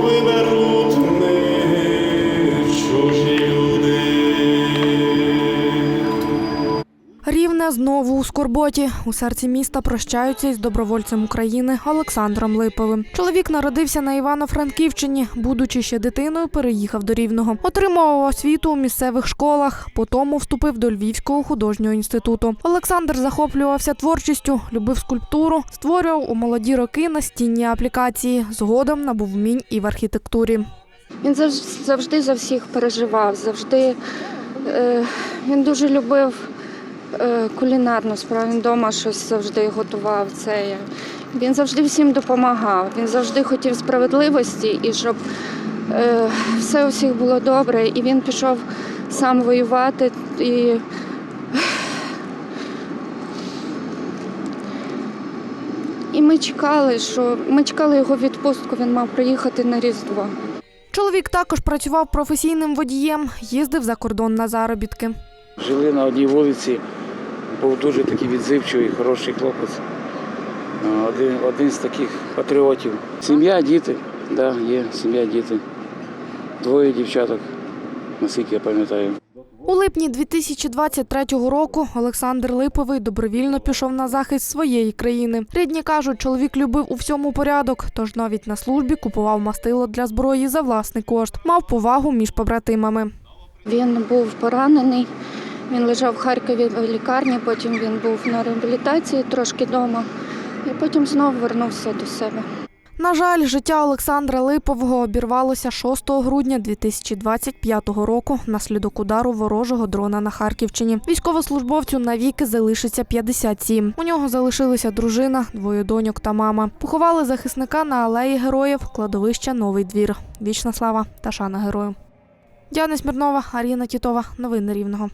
виберуть Рівне знову у скорботі. У серці міста прощаються із добровольцем України Олександром Липовим. Чоловік народився на Івано-Франківщині. Будучи ще дитиною, переїхав до Рівного. Отримував освіту у місцевих школах. Потім вступив до Львівського художнього інституту. Олександр захоплювався творчістю, любив скульптуру, створював у молоді роки настінні аплікації. Згодом набув вмінь і в архітектурі. Він завж- завжди за всіх переживав, завжди е, він дуже любив кулінарну справу. Він вдома щось завжди готував. Це. Він завжди всім допомагав. Він завжди хотів справедливості і щоб е, все у всіх було добре. І він пішов сам воювати і. І ми чекали, що ми чекали його відпустку. Він мав приїхати на Різдво. Чоловік також працював професійним водієм, їздив за кордон на заробітки. Жили на одній вулиці, був дуже такий відзивчивий, хороший хлопець. Один, один з таких патріотів. Сім'я, діти, да, є, сім'я, діти. Двоє дівчаток, наскільки я пам'ятаю. У липні 2023 року Олександр Липовий добровільно пішов на захист своєї країни. Рідні кажуть, чоловік любив у всьому порядок, тож навіть на службі купував мастило для зброї за власний кошт, мав повагу між побратимами. Він був поранений. Він лежав в Харкові в лікарні, потім він був на реабілітації трошки вдома, і потім знову вернувся до себе. На жаль, життя Олександра Липового обірвалося 6 грудня 2025 року внаслідок удару ворожого дрона на Харківщині. Військовослужбовцю навіки залишиться 57. У нього залишилися дружина, двоє доньок та мама. Поховали захисника на алеї героїв, кладовища Новий двір. Вічна слава та шана герою. Діана Смірнова, Аріна Тітова. Новини Рівного.